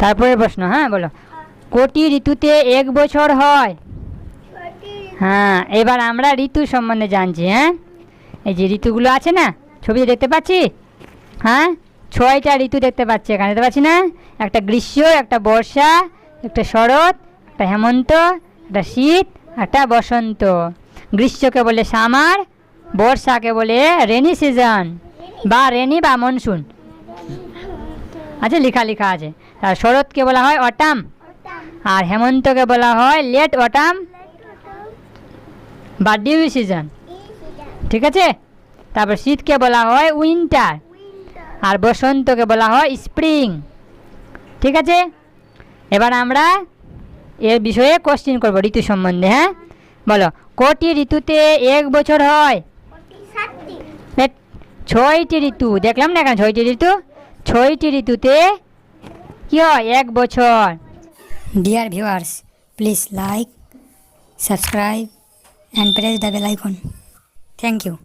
তারপরে প্রশ্ন হ্যাঁ বলো। কোটি ঋতুতে এক বছর হয়। হ্যাঁ এবার আমরা ঋতু সম্বন্ধে জানছি হ্যাঁ? এই যে ঋতুগুলো আছে না ছবিতে দেখতে পাচ্ছি? হ্যাঁ ছয়টা ঋতু দেখতে পাচ্ছি এখানে, দেখতে পাচ্ছি না? একটা গ্রীষ্ম, একটা বর্ষা, একটা শরৎ, একটা হেমন্ত, একটা শীত, একটা বসন্ত। গ্রীষ্মকে বলে সামার, বর্ষাকে বলে রেনি সিজন বা রেনি বা মনসুন। আচ্ছা লেখা লেখা আছে। আর শরৎকে বলা হয় অটাম। আর হেমন্তকে বলা হয় লেট অটাম। বা ডিউ সিজন। ঠিক আছে? তারপর শীতকে বলা হয় উইন্টার। আর বসন্তকে বলা হয় স্প্রিং। ঠিক আছে? এবার আমরা এর বিষয়ে কোশ্চিন করব ঋতু সম্বন্ধে হ্যাঁ? বলো কটি ঋতুতে এক বছর হয়? ছয়টি ঋতু। দেখলাম না এখানে ছয়টি ঋতু? ছয়টি ঋতুতে কি হয় এক বছর Dear viewers, please like, subscribe, and press the bell icon. Thank you.